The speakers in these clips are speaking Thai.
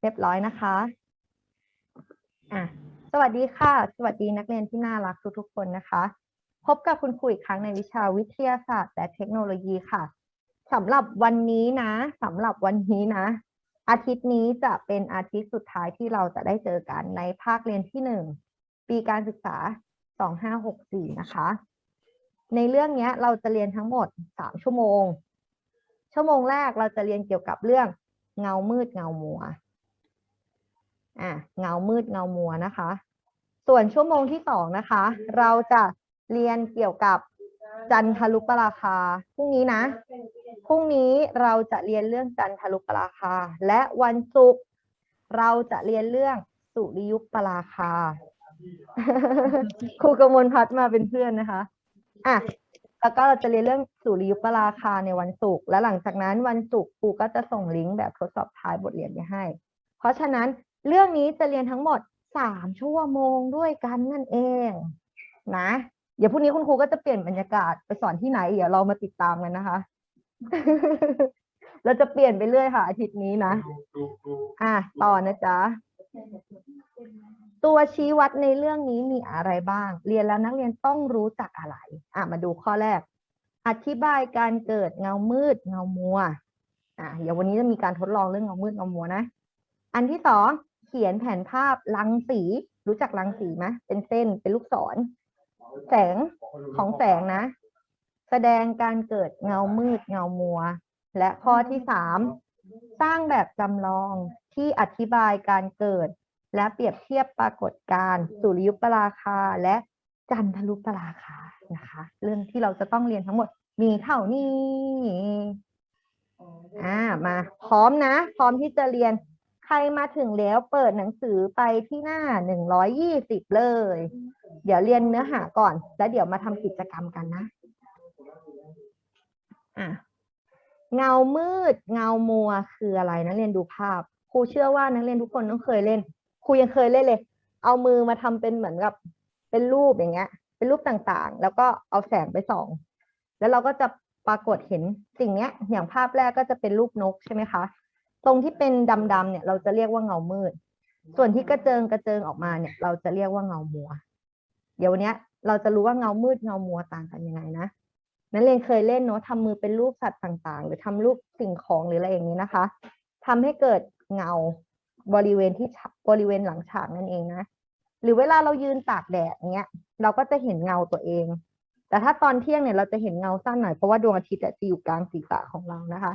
เรียบร้อยนะคะอะสวัสดีค่ะ สวัสดีนักเรียนที่น่ารักทุกๆคนนะคะ พบกับคุณครูอีกครั้งในวิชาวิทยาศาสตร์และเทคโนโลยีค่ะสำหรับวันนี้นะสำหรับวันนี้นะ อาทิตย์นี้จะเป็นอาทิตย์สุดท้ายที่เราจะได้เจอกันในภาคเรียนที่หนึ่งปีการศึกษา 2564 นะคะ ในเรื่องนี้เราจะเรียนทั้งหมด 3 ชั่วโมง ชั่วโมงแรกเราจะเรียนเกี่ยวกับเรื่องเงามืดเงามัว อะเงามืดเงามัวนะคะ ส่วนชั่วโมงที่สองนะคะ เราจะเรียนเกี่ยวกับจันทรุปราคาพรุ่งนี้นะพรุ่งนี้เราจะเรียนเรื่องจันทรุปราคา และวันศุกร์เราจะเรียนเรื่องสุริยุปราคาครูกมลพัฒมาเป็นเพื่อนนะคะอะแล้วก็เราจะเรียนเรื่องสุริยุปราคาในวันศุกร์และหลังจากนั้นวันศุกร์ครูก็จะส่งลิงก์แบบทดสอบท้ายบทเรียนไปให้ เพราะฉะนั้น เรื่องนี้จะเรียนทั้งหมดสามชั่วโมงด้วยกันนั่นเองนะ เดี๋ยวพรุ่งนี้คุณครูก็จะเปลี่ยนบรรยากาศไปสอนที่ไหนเดี๋ยวเรามาติดตามกันนะคะ เราจะเปลี่ยนไปเรื่อยค่ะ อาทิตย์นี้นะ อะต่อนะจ๊ะ ตัวชี้วัดในเรื่องนี้มีอะไรบ้าง เรียนแล้วนักเรียนต้องรู้จักอะไร อะมาดูข้อแรก อธิบายการเกิดเงามืดเงามัว อะเดี๋ยววันนี้จะมีการทดลองเรื่องเงามืดเงามัวนะ อันที่สอง เขียนแผนภาพรังสี รู้จักรังสีไหมเป็นเส้นเป็นลูกศร แสงของแสงนะ แสดงการเกิดเงามืดเงามัว และข้อที่สามสร้างแบบจำลองที่อธิบายการเกิด และเปรียบเทียบปรากฏการณ์สุริยุปราคาและจันทรุปราคานะคะ เรื่องที่เราจะต้องเรียนทั้งหมดมีเท่านี้อ่ามา พร้อมนะ พร้อมที่จะเรียน ใครมาถึงแล้วเปิดหนังสือไปที่หน้าหนึ่งร้อยยี่สิบเลย เดี๋ยวเรียนเนื้อหาก่อน แล้วเดี๋ยวมาทำกิจกรรมกันนะอะเงามืด เงามัวคืออะไรนักเรียนดูภาพครูเชื่อว่านักเรียนทุกคนต้องเคยเล่นครูยังเคยเล่นเลย เอามือมาทำเป็นเหมือนกับเป็นรูปอย่างเงี้ย เป็นรูปต่างๆ แล้วก็เอาแสงไปส่อง แล้วเราก็จะปรากฏเห็นสิ่งเนี้ย อย่างภาพแรกก็จะเป็นรูปนกใช่ไหมคะ ตรงที่เป็นดำๆเนี่ยเราจะเรียกว่าเงามืด ส่วนที่กระเจิงกระเจิงออกมาเนี่ย เราจะเรียกว่าเงามัว เดี๋ยววันเนี้ยเราจะรู้ว่าเงามืดเงามัวต่างกันยังไงนะนักเรียนเคยเล่นเนาะทำมือเป็นรูปสัตว์ต่างๆ หรือทำรูปสิ่งของหรืออะไรอย่างนี้นะคะทำให้เกิดเงาบริเวณที่ฉะบริเวณหลังฉากนั่นเองนะหรือเวลาเรายืนตากแดดเงี้ย เราก็จะเห็นเงาตัวเอง แต่ถ้าตอนเที่ยงเนี่ยเราจะเห็นเงาสั้นหน่อยเพราะว่าดวงอาทิตย์อะจะอยู่กลางศีรษะของเรานะคะ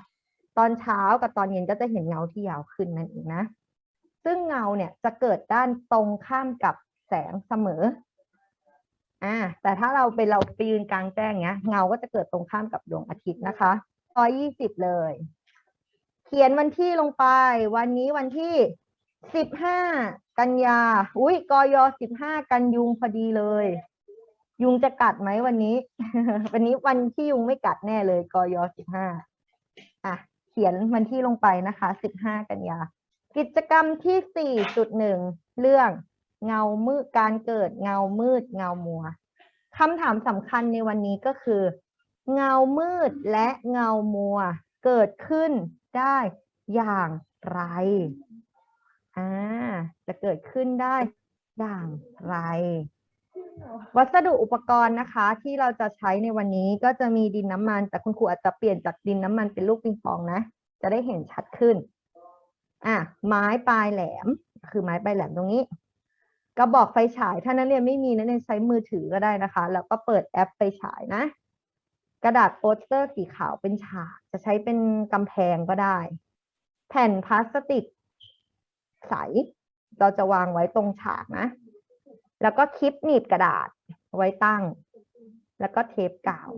ตอนเช้ากับตอนเย็นก็จะเห็นเงาที่ยาวขึ้นนั่นเองนะ ซึ่งเงาเนี่ยจะเกิดด้านตรงข้ามกับแสงเสมอ อ่า แต่ถ้าเราไปเราไปยืนกลางแจ้งเนี้ย เงาก็จะเกิดตรงข้ามกับดวงอาทิตย์นะคะร้อยี่สิบเลย เขียนวันที่ลงไป วันนี้วันที่สิบห้ากันยา อุ้ยกยสิบห้ากันยุงพอดีเลย ยุงจะกัดไหมวันนี้ วันนี้วันที่ยุงไม่กัดแน่เลยกยสิบห้าอะ ขียนวันที่ลงไปนะคะสิบห้ากันยา กิจกรรมที่สี่จุดหนึ่งเรื่องเงามืดการเกิดเงามืดเงามัวคำถามสำคัญในวันนี้ก็คือ เงามืดและเงามัว เกิดขึ้นได้อย่างไร อ่า จะเกิดขึ้นได้อย่างไร วัสดุอุปกรณ์นะคะ ที่เราจะใช้ในวันนี้ก็จะมีดินน้ำมัน แต่คุณครูอาจจะเปลี่ยนจากดินน้ำมันเป็นลูกปิงปองนะ จะได้เห็นชัดขึ้นอะไม้ปลายแหลม คือไม้ปลายแหลมตรงนี้กระบอกไฟฉาย ถ้านักเรียนไม่มีนักเรียนใช้มือถือก็ได้นะคะ แล้วก็เปิดแอปไฟฉายนะ กระดาษโปสเตอร์สีขาวเป็นฉาก จะใช้เป็นกำแพงก็ได้ แผ่นพลาสติกใส เราจะวางไว้ตรงฉากนะ แล้วก็คลิปหนีบกระดาษไว้ตั้ง แล้วก็เทปกาว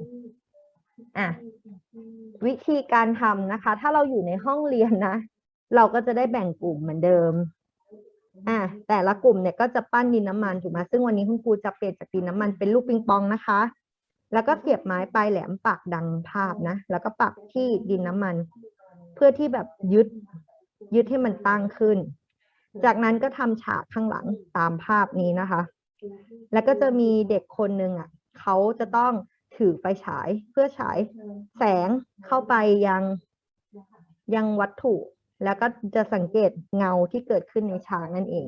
อะวิธีการทำนะคะ ถ้าเราอยู่ในห้องเรียนนะ เราก็จะได้แบ่งกลุ่มเหมือนเดิมอะแต่ละกลุ่มเนี่ยก็จะปั้นดินน้ำมันถูกไหมซึ่งวันนี้คุณครูจะเปลี่ยนจากดินน้ำมันเป็นลูกปิงปองนะคะ แล้วก็เสียบไม้ปลายแหลมปักดังภาพนะ แล้วก็ปักที่ดินน้ำมัน เพื่อที่แบบยึดยึดให้มันตั้งขึ้น จากนั้นก็ทำฉากข้างหลังตามภาพนี้นะคะ แล้วก็จะมีเด็กคนหนึ่งอะเขาจะต้องถือไฟฉายเพื่อฉายแสงเข้าไปยังยังวัตถุ แล้วก็จะสังเกตเงาที่เกิดขึ้นในฉากนั่นเอง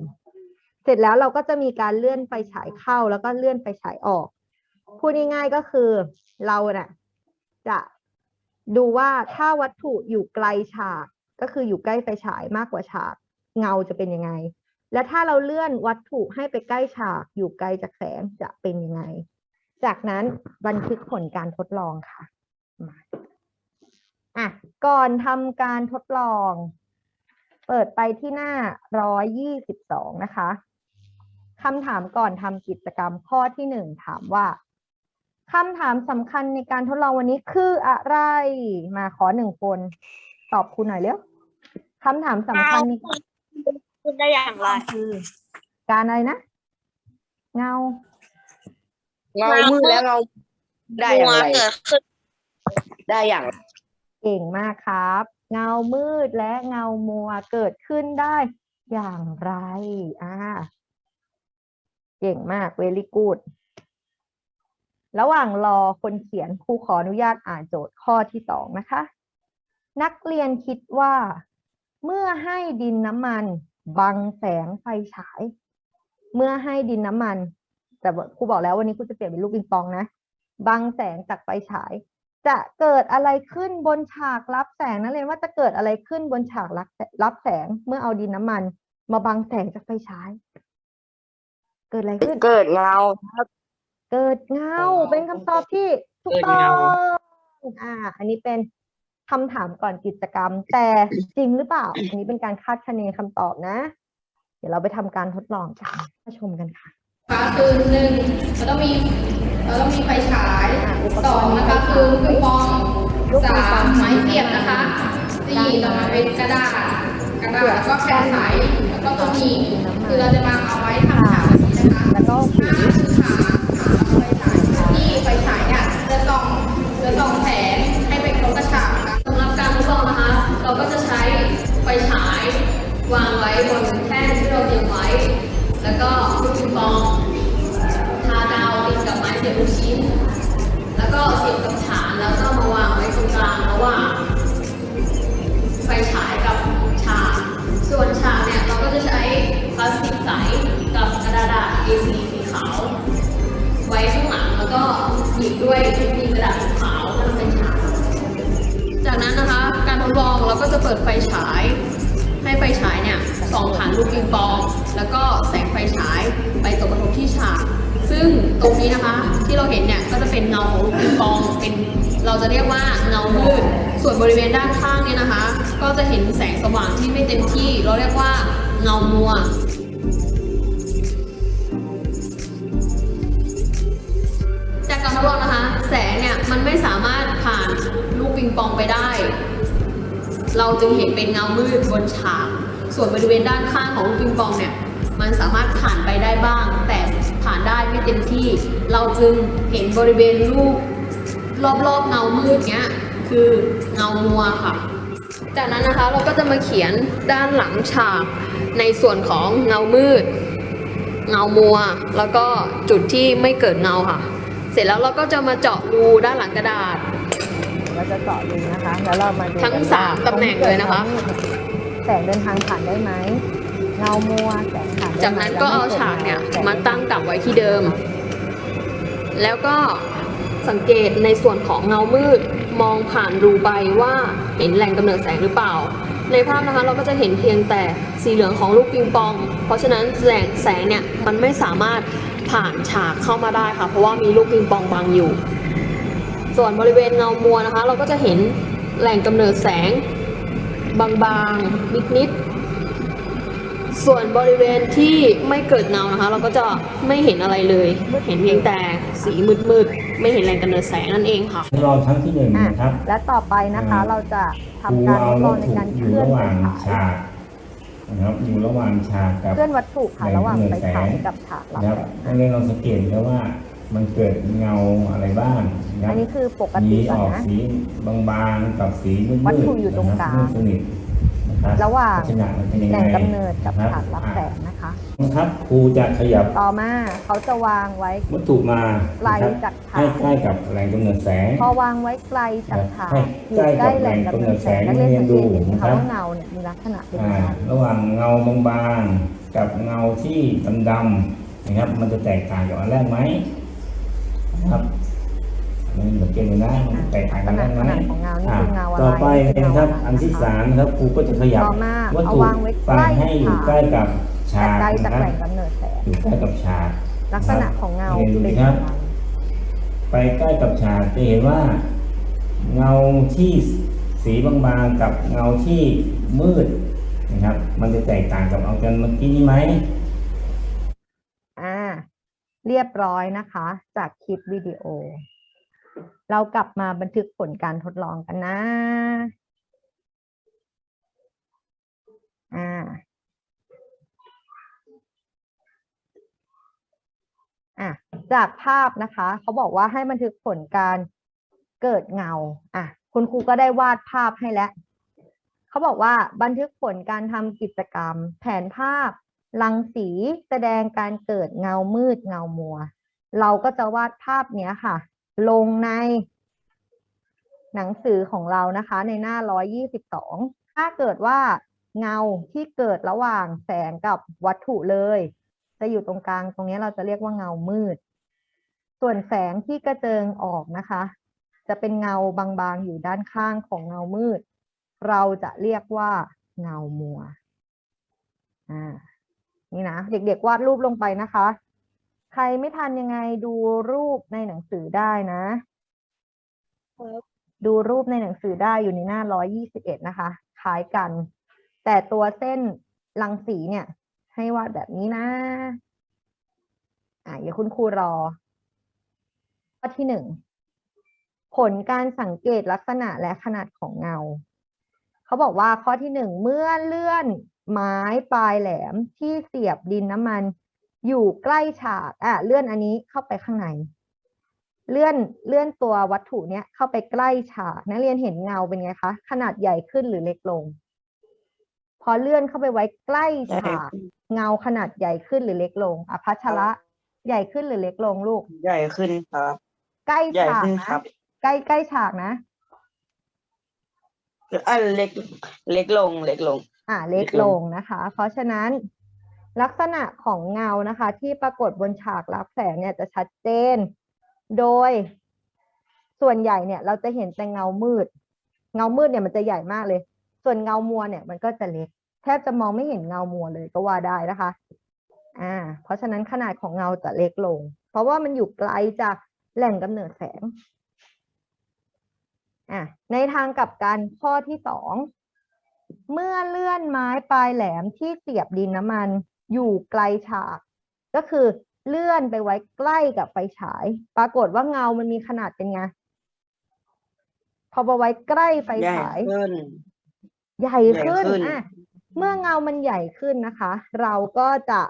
เสร็จแล้วเราก็จะมีการเลื่อนไฟฉายเข้าแล้วก็เลื่อนไฟฉายออก พูดง่ายๆก็คือเราน่ะจะดูว่าถ้าวัตถุอยู่ไกลฉากก็คืออยู่ใกล้ไฟฉายมากกว่าฉาก เงาจะเป็นยังไง และถ้าเราเลื่อนวัตถุให้ไปใกล้ฉากอยู่ไกลจากแสงจะเป็นยังไง จากนั้นบันทึกผลการทดลองค่ะอะ ก่อนทำการทดลอง เปิดไปที่หน้าร้อยยี่สิบสองนะคะคำถามก่อนทำกิจกรรมข้อที่หนึ่งถามว่าคำถามสำคัญในการทดลองวันนี้คืออะไร มาขอหนึ่งคน ตอบคุณหน่อยเร็วคำถามสำคัญใน คุณได้อย่างไร คือ การอะไรนะ เงา เงามืดแล้วเงา ได้อย่างไรเกิดขึ้นได้อย่างเก่งมากครับ เงามืดและเงามัวเกิดขึ้นได้อย่างไร อ่า เก่งมาก very good ระหว่างรอคนเขียนครูขออนุญาตอ่านโจทย์ข้อที่สองนะคะ นักเรียนคิดว่า เมื่อให้ดินน้ำมัน บังแสงไฟฉาย เมื่อให้ดินน้ำมัน แต่ว่าครูบอกแล้ววันนี้ครูจะเปลี่ยนเป็นลูกปิงปองนะ บังแสงจากไฟฉาย จะเกิดอะไรขึ้นบนฉากรับแสงนักเรียนว่าจะเกิดอะไรขึ้นบนฉากรับแสรับแสงเมื่อเอาดินน้ำมัน มาบังแสงจากไฟฉาย เกิดอะไรขึ้น เกิดเงาเกิดเงาเป็นคำตอบที่ถูกเกิดต้อเงางอ่า อันนี้เป็น คำถามก่อนกิจกรรม แต่จริงหรือเปล่า อันนี้เป็นการคาดคะเนคำตอบนะ เดี๋ยวเราไปทำการทดลองกันมาชมกันค่ะนะคะคือหนึ่งเราต้องมีเราต้องมีไฟฉายอะอุปกรณ์สองนะคะคือลูกปิงปองลูกปิงปองสามไม้เสียบนะคะสี่ต่อมาเป็นกระดาษกระดาษแล้วก็แผ่นใสแล้วก็ตัวหนีบคือเราจะมาเอาไว้ทำฉากแบบนี้นะคะแล้วก็หูห้าคือขาขาไฟฉายที่ไฟฉายเนี่ยจะส่องจะส่องแสง วางไว้บนแท่นที่เราเตรียมไว้ แล้วก็ลูกปิงปองทากาวติดกับไม้เสียบลูกชิ้น แล้วก็เสียบกับฉานแล้วก็มาวางไว้ตรงกลางระหว่างไฟฉายกับฉาก ส่วนฉากเนี่ยเราก็จะใช้พลาสติกใสกับกระดาษ A4 สีขาว ไว้ข้างหลังแล้วก็หยิบด้วยมีกระดาษสีขาวเพื่อเป็นฉาก จากนั้นนะคะการทดลองเราก็จะเปิดไฟฉาย ให้ไฟฉายเนี่ยส่องผ่านลูกปิงปอง แล้วก็แสงไฟฉายไปตกกระทบที่ฉาก ซึ่งตรงนี้นะคะที่เราเห็นเนี่ยก็จะเป็นเงาของลูกปิงปองเป็นเราจะเรียกว่าเงามืด ส่วนบริเวณด้านข้างเนี่ยนะคะ ก็จะเห็นแสงสว่างที่ไม่เต็มที่ เราเรียกว่าเงามัวจากการทดลองนะคะ แสงเนี่ยมันไม่สามารถผ่านลูกปิงปองไปได้ เราจึงเห็นเป็นเงามืดบนฉาก ส่วนบริเวณด้านข้างของลูกปิงปองเนี่ย มันสามารถผ่านไปได้บ้าง แต่ผ่านได้ไม่เต็มที่ เราจึงเห็นบริเวณลูกรอบๆเงามืดเนี้ย คือเงามัวค่ะ จากนั้นนะคะเราก็จะมาเขียนด้านหลังฉากในส่วนของเงามืด เงามัว แล้วก็จุดที่ไม่เกิดเงาค่ะ เสร็จแล้วเราก็จะมาเจาะรูด้านหลังกระดาษ เราจะเจาะดูนะคะแล้วเรามาดูทั้งกันว่สามตำแหน่งเลยนะคะ แสงเดินทางผ่านได้ไหมเงามัวแสงผ่านได้ไหมจากนั้นก็เอาฉากเนี่ยแสมาตั้งกลับไว้ที่เดิม แล้วก็สังเกตในส่วนของเงามืดมองผ่านรูไปว่าเห็นแหล่งกำเนิดแสงหรือเปล่า ในภาพนะคะเราก็จะเห็นเพียงแต่สีเหลืองของลูกปิงปอง เพราะฉะนั้นแสงแสงเนี่ยมันไม่สามารถผ่านฉากเข้ามาได้ค่ะ เพราะว่ามีลูกปิงปองบังอยู่ ส่วนบริเวณเงามัวนะคะ เราก็จะเห็นแหล่งกำเนิดแสง บางๆ นิดๆ ส่วนบริเวณที่ไม่เกิดเงานะคะ เราก็จะไม่เห็นอะไรเลย เห็นเพียงแต่สีมืดๆ ไม่เห็นแหล่งกำเนิดแสงนั่นเองค่ะทดลองครั้งที่หนึ่งอะนะครับและต่อไปนะคะอ่าเราจะครูทำการทเอาดลวัองตในถุการอเคยู่ลื่อนระหไฟว่างฉายฉากนะครับอยู่ระหว่างฉากกับเคลื่อนวัตถุค่ะแหล่งระหว่างกำเนิไฟดแสงฉายกับฉากรับนะครับแสงนักเรียนลองสังเกตแล้วว่า มันเกิดเงาอะไรบ้างนะคอัรันบนี้คือปกมีติอก่อนอกนะ สีบางๆกับสีมืดๆวัตถุอยู่ตรงกลางนะครับมืดสนิทนะครับระหว่างลักษณะมันเป็นยังแหไงล่งกำเนิดกับนะคฉากรับอะแสงนะคะครับครูจะขยับต่อมาเขาจะวางไว้วัตถุมาไกลนะครับจากฐาให้นใกล้กับแหล่งกำเนิดแสง พอวางไว้ไกลจากฐานให้อยู่ใกล้ใกล้กับแหล่งกำเนิดแสงแหล่นังกกำเนิดแสงเรียนสังเกตเห็นไหมนะครัคะบว่าเงาเนี่ยมีลักษณะเป็นยังอ่าไงระหว่างเงาบางๆกับเงาที่ดำๆนะครับมันจะแตกต่างจากอันแรกไหมนะ ครับอันนี้สังเกตดูนะมันแตกต่างขกันนาแรดกไหขมนาดของเงานี่อ่าคือเงาอะไรต่อไปเป็นะครับเงาะไรอันที่ะคะสามนะครับครูก็จะขยับต่อมาวัตเอาถุวางไว้ไปให้อยู่ใกใกล้ล้ฐานกับฉาแต่กไกลจากนะแหล่งกำเนิดแสงอยู่ใกล้กับฉากลักษณะของเงาเรียนดูเป็นคยัรับงไงไปใกล้กับฉากจะเห็นว่า เงาที่สีบางๆกับเงาที่มืดนะครับ มันจะแตกต่างกับเอากันเมื่อกี้นี้ไหมอ่า เรียบร้อยนะคะ จากคลิปวิดีโอ เรากลับมาบันทึกผลการทดลองกันนะอ่าอะจากภาพนะคะ เขาบอกว่าให้บันทึกผลการเกิดเงาอะคุณครูก็ได้วาดภาพให้แล้วเขาบอกว่าบันทึกผลการทำกิจกรรม แผนภาพ รังสีแสดงการเกิดเงามืดเงามัว เราก็จะวาดภาพเนี้ยค่ะ ลงใน หนังสือของเรานะคะ ในหน้า 122 ถ้าเกิดว่าเงาที่เกิดระหว่างแสงกับวัตถุเลย จะอยู่ตรงกลางตรงนี้เราจะเรียกว่าเงามืด ส่วนแสงที่กระเจิงออกนะคะ จะเป็นเงาบางๆอยู่ด้านข้างของเงามืด เราจะเรียกว่าเงามัวอ่า นี่นะเด็กๆวาดรูปลงไปนะคะ ใครไม่ทันยังไงดูรูปในหนังสือได้นะดูรูปในหนังสือได้อยู่ในหน้า121นะคะคล้ายกัน แต่ตัวเส้นรังสีเนี่ย ให้วาดแบบนี้นะ อะเดี๋ยวคุณครูรอข้อที่หนึ่งผลการสังเกตลักษณะและขนาดของเงา เขาบอกว่าข้อที่หนึ่งเมื่อเลื่อน ไม้ปลายแหลมที่เสียบดินน้ำมัน อยู่ใกล้ฉากอะเลื่อนอันนี้เข้าไปข้างใน เลื่อนเลื่อนตัววัตถุเนี้ยเข้าไปใกล้ฉาก นักเรียนเห็นเงาเป็นไงคะขนาดใหญ่ขึ้นหรือเล็กลง พอเลื่อนเข้าไปไว้ใกล้ฉาก เงาขนาดใหญ่ขึ้นหรือเล็กลงอภัชระใหญ่ขึ้นหรือเล็กลงลูก ใหญ่ขึ้นครับ ใกล้ใหญ่ฉากขึ้นนะครับใกล้ใกล้ฉากนะอันเล็กเล็กลงเล็กลง อ่าเล็กเล็กลลงงนะคะ เพราะฉะนั้นลักษณะของเงานะคะ ที่ปรากฏบนฉากรับแสงเนี่ยจะชัดเจน โดยส่วนใหญ่เนี่ยเราจะเห็นแต่เงามืด เงามืดเนี่ยมันจะใหญ่มากเลย ส่วนเงามัวเนี่ยมันก็จะเล็ก แทบจะมองไม่เห็นเงามัวเลยก็ว่าได้นะคะ อ่า เพราะฉะนั้นขนาดของเงาจะเล็กลง เพราะว่ามันอยู่ไกลจากแหล่งกำเนิดแสง อะในทางกลับกันข้อที่สอง เมื่อเลื่อนไม้ปลายแหลมที่เสียบดินน้ำมันอยู่ไกลฉาก ก็คือเลื่อนไปไว้ใกล้กับไฟฉาย ปรากฏว่าเงามันมีขนาดเป็นไง พอไปไว้ใกล้ไฟใหญ่ฉายขึ้น ใหญ่ใหญ่ขึ้นขึ้นอะเมื่อเงามันใหญ่ขึ้นนะคะ เราก็จะ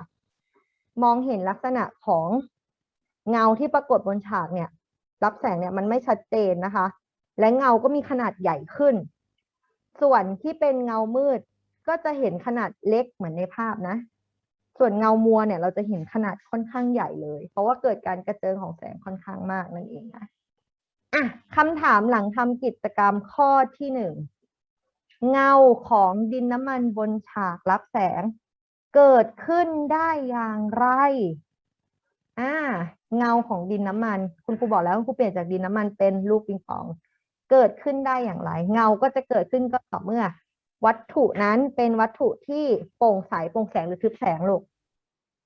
มองเห็นลักษณะของเงาที่ปรากฏบนฉากเนี่ย รับแสงเนี่ยมันไม่ชัดเจนนะคะ และเงาก็มีขนาดใหญ่ขึ้น ส่วนที่เป็นเงามืดก็จะเห็นขนาดเล็กเหมือนในภาพนะ ส่วนเงามัวเนี่ยเราจะเห็นขนาดค่อนข้างใหญ่เลย เพราะว่าเกิดการกระเจิงของแสงค่อนข้างมากนั่นเองนะอะคำถามหลังทำกิจกรรมข้อที่หนึ่งเงาของดินน้ำมันบนฉากรับแสง เกิดขึ้นได้อย่างไร อ่า เงาของดินน้ำมัน คุณครูบอกแล้วคุณครูเปลี่ยนจากดินน้ำมันเป็นลูกปิงปอง เกิดขึ้นได้อย่างไร เงาก็จะเกิดขึ้นก็ต่อเมื่อ วัตถุนั้นเป็นวัตถุที่โปร่งใสโปร่งแสงหรือทึบแสงลูก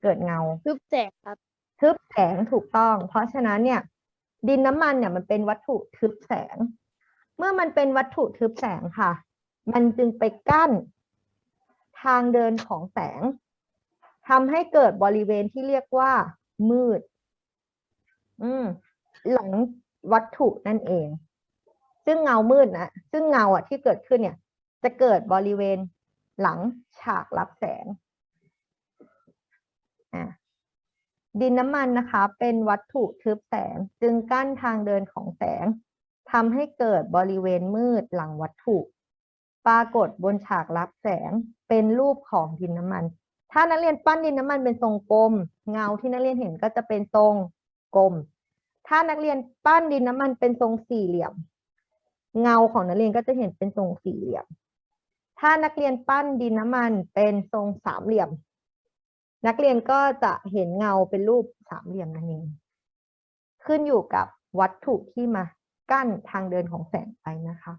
เกิดเงา ทึบแสงครับ ทึบแสงถูกต้อง เพราะฉะนั้นเนี่ย ดินน้ำมันเนี่ยมันเป็นวัตถุทึบแสง เมื่อมันเป็นวัตถุทึบแสงค่ะ มันจึงไปกั้น ทางเดินของแสงทำให้เกิดบริเวณที่เรียกว่า มืด อืม หลังวัตถุนั่นเอง ซึ่งเงามืดนะซึ่งเงาอะที่เกิดขึ้นเนี่ย จะเกิดบริเวณหลังฉากรับแสงดินน้ำมันนะคะ เป็นวัตถุทึบแสงจึงกั้นทางเดินของแสงทำให้เกิดบริเวณมืดหลังวัตถุ ปรากฏบนฉากรับแสงเป็นรูปของดินน้ำมัน ถ้านักเรียนปั้นดินน้ำมันเป็นทรงกลม เงาที่นักเรียนเห็นก็จะเป็นทรงกลม ถ้านักเรียนปั้นดินน้ำมันเป็นทรงสี่เหลี่ยม เงาของนักเรียนก็จะเห็นเป็นทรงสี่เหลี่ยม ถ้านักเรียนปั้นดินน้ำมันเป็นทรงสามเหลี่ยม นักเรียนก็จะเห็นเงาเป็นรูปสามเหลี่ยมนั่นเอง ขึ้นอยู่กับวัตถุที่มากั้นทางเดินของแสงไปนะคะ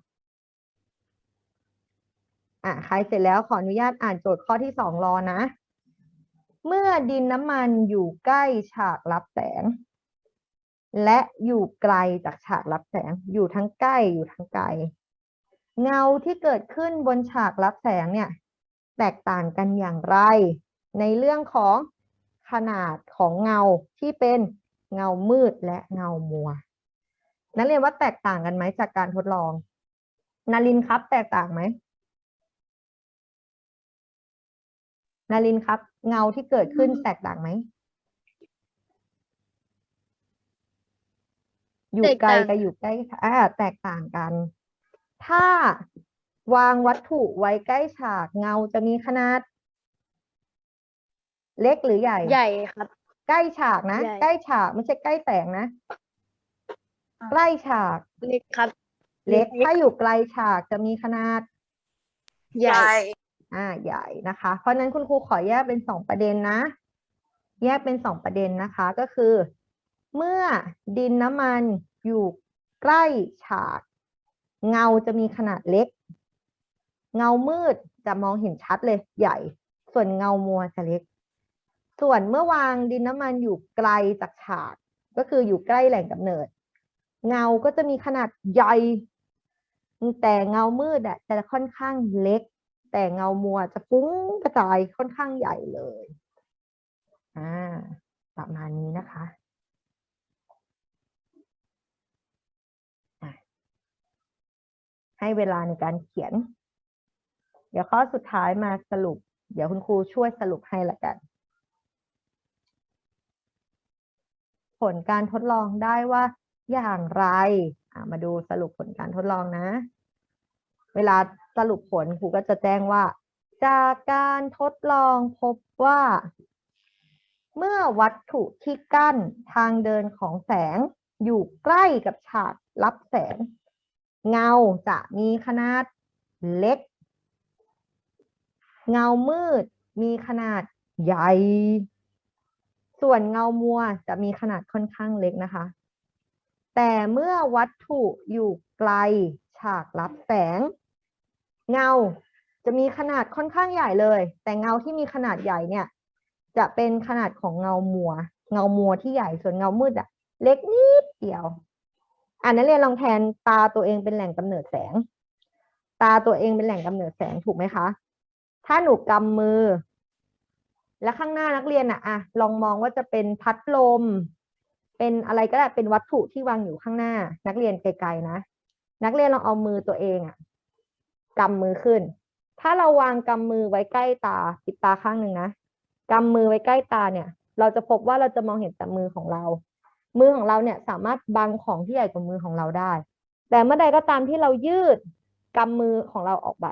อะใครเสร็จแล้วขออนุญาตอ่านโจทย์ข้อที่สองรอนะ เมื่อดินน้ำมันอยู่ใกล้ฉากรับแสง และอยู่ไกลจากฉากรับแสง อยู่ทั้งใกล้อยู่ทั้งไกล เงาที่เกิดขึ้นบนฉากรับแสงเนี่ย แตกต่างกันอย่างไร ในเรื่องของขนาดของเงาที่เป็นเงามืดและเงามัว นักเรียนว่าแตกต่างกันไหมจากการทดลอง นารินครับ แตกต่างไหมนารินครับ เงาที่เกิดขึ้นแตกต่างไหม อยู่ไกลแตกต่างกับอยู่ใกล้อ่าแตกต่างกัน ถ้าวางวัตถุไว้ใกล้ฉากเงาจะมีขนาด เล็กหรือใหญ่ ใหญ่ครับ ใกล้ฉากนะ ใหญ่ ใกล้ฉากไม่ใช่ใกล้แสงนะอ่าใกล้ฉาก เล็กครับเล็กเล็ก ถ้าอยู่ไกลฉากจะมีขนาด ใหญ่ อ่าใหญ่นะคะ เพราะฉะนั้นคุณครูขอแยกเป็นสองประเด็นนะ แยกเป็นสองประเด็นนะคะ ก็คือ เมื่อดินน้ำมันอยู่ใกล้ฉากเงาจะมีขนาดเล็ก เงามืดจะมองเห็นชัดเลยใหญ่ ส่วนเงามัวจะเล็ก ส่วนเมื่อวางดินน้ำมันอยู่ไกลจากฉาก ก็คืออยู่ใกล้แหล่งกำเนิด เงาก็จะมีขนาดใหญ่ แต่เงามืดอะจะค่อนข้างเล็ก แต่เงามัวจะฟุ้งกระจายค่อนข้างใหญ่เลย อ่า ประมาณนี้นะคะอะ ให้เวลาในการเขียน เดี๋ยวข้อสุดท้ายมาสรุป เดี๋ยวคุณครูช่วยสรุปให้ละกัน ผลการทดลองได้ว่าอย่างไรมาดูสรุปผลการทดลองนะ เวลาสรุปผลครูก็จะแจ้งว่า จากการทดลองพบว่า เมื่อวัตถุที่กั้นทางเดินของแสงอยู่ใกล้กับฉากรับแสง เงาจะมีขนาดเล็ก เงามืดมีขนาดใหญ่ ส่วนเงามัวจะมีขนาดค่อนข้างเล็กนะคะ แต่เมื่อวัตถุอยู่ไกลฉากรับแสง เงาจะมีขนาดค่อนข้างใหญ่เลย แต่เงาที่มีขนาดใหญ่เนี่ย จะเป็นขนาดของเงามัว เงามัวที่ใหญ่ส่วนเงามืดอะเล็กนิดเดียว อ่านักเรียนลองแทนตาตัวเองเป็นแหล่งกำเนิดแสง ตาตัวเองเป็นแหล่งกำเนิดแสงถูกไหมคะ ถ้าหนูกำมือ และข้างหน้านักเรียนอะอะลองมองว่าจะเป็นพัดลม เป็นอะไรก็ได้เป็นวัตถุที่วางอยู่ข้างหน้า นักเรียนไกลๆนะ นักเรียนลองเอามือตัวเองอะกำมือขึ้น ถ้าเราวางกำมือไว้ใกล้ตาปิดตาข้างหนึ่งนะกำมือไว้ใกล้ตาเนี่ย เราจะพบว่าเราจะมองเห็นแต่มือของเรา มือของเราเนี่ยสามารถบังของที่ใหญ่กว่ามือของเราได้ แต่เมื่อใดก็ตามที่เรายืดกำมือของเราออกไป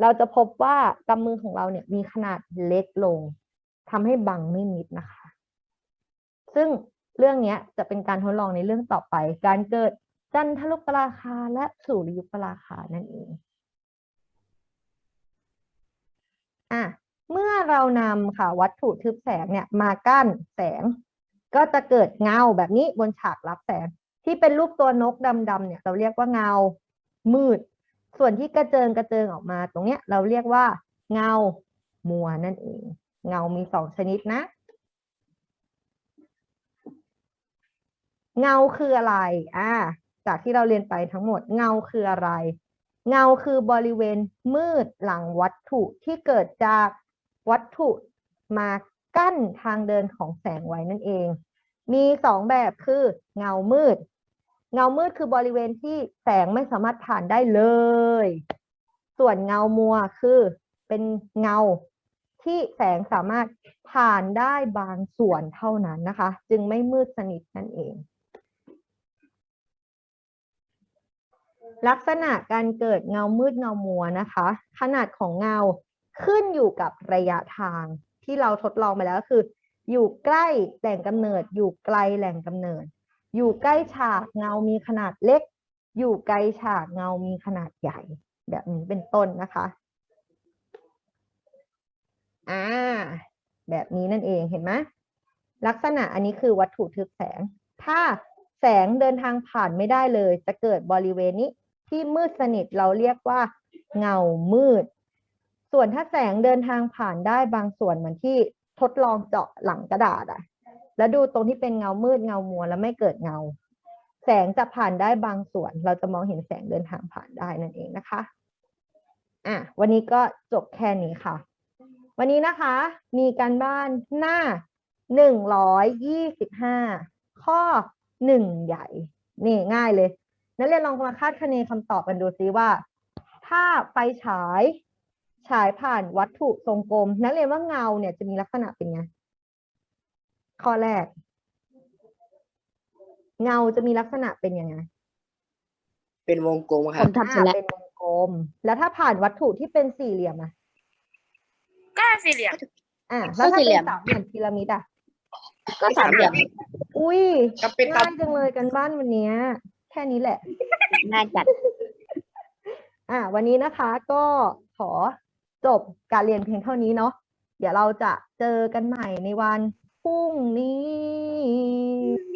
เราจะพบว่ากำมือของเราเนี่ยมีขนาดเล็กลงทำให้บังไม่มิดนะคะ ซึ่งเรื่องเนี้ยจะเป็นการทดลองในเรื่องต่อไป การเกิดจันทรุปราคาและสุริยุปราคานั่นเองอะเมื่อเรานำค่ะวัตถุทึบแสงเนี่ยมากั้นแสง ก็จะเกิดเงาแบบนี้บนฉากรับแสง ที่เป็นรูปตัวนกดำๆเนี่ยเราเรียกว่าเงามืด ส่วนที่กระเจิงกระเจิงออกมา ตรงเนี้ยเราเรียกว่า เงามัวนั่นเอง เงามีสองชนิดนะ เงาคืออะไรอ่าจากที่เราเรียนไปทั้งหมดเงาคืออะไร เงาคือบริเวณมืดหลังวัตถุที่เกิดจากวัตถุมา กั้นทางเดินของแสงไว้นั่นเอง มีสองแบบคือเงามืด เงามืดคือบริเวณที่แสงไม่สามารถผ่านได้เลย ส่วนเงามัวคือเป็นเงาที่แสงสามารถผ่านได้บางส่วนเท่านั้นนะคะ จึงไม่มืดสนิทนั่นเอง ลักษณะการเกิดเงามืดเงามัวนะคะ ขนาดของเงาขึ้นอยู่กับระยะทาง ที่เราทดลองไปแล้วก็คือ อยู่ใกล้แหล่งกำเนิด อยู่ไกลแหล่งกำเนิด อยู่ใกล้ฉากเงามีขนาดเล็ก อยู่ไกลฉากเงามีขนาดใหญ่ แบบนี้เป็นต้นนะคะอ่าแบบนี้นั่นเองเห็นไหมลักษณะอันนี้คือวัตถุทึบแสง ถ้าแสงเดินทางผ่านไม่ได้เลย จะเกิดบริเวณนี้ที่มืดสนิทเราเรียกว่า เงามืด ส่วนถ้าแสงเดินทางผ่านได้บางส่วนเหมือนที่ทดลองเจาะหลังกระดาษอะแล้วดูตรงที่เป็นเงามืดเงามัวแล้วไม่เกิดเงา แสงจะผ่านได้บางส่วน เราจะมองเห็นแสงเดินทางผ่านได้นั่นเองนะคะอะวันนี้ก็จบแค่นี้ค่ะ วันนี้นะคะ มีการบ้านหน้าหนึ่งร้อยยี่สิบห้าข้อหนึ่งใหญ่ นี่ง่ายเลย นักเรียนลองมาคาดคะเนคำตอบกันดูซิว่า ถ้าไฟฉาย ฉายผ่านวัตถุทรงกลม นักเรียนว่าเงาเนี่ยจะมีลักษณะเป็นไง ข้อแรก เงาจะมีลักษณะเป็นยังไงเป็นวงกลมคผรับมทำเสร็จแล้วเป็นวงกลม แล้วถ้าผ่านวัตถุที่เป็นสี่เหลี่ยมอะก็สี่เหลี่ยมอะแล้วถ้าสี่เหลี่เป็ยนมสามเหลี่ยมพีระมิดอะก็สามเหลี่ยมอุ้ยก็เป็นตาง่ายจังเลยกันบ้านวันเนี้ย แค่นี้แหละง่ายจัด อะวันนี้นะคะก็ขอ จบการเรียนเพียงเท่านี้เนาะเดี๋ยวเราจะเจอกันใหม่ในวันพรุ่งนี้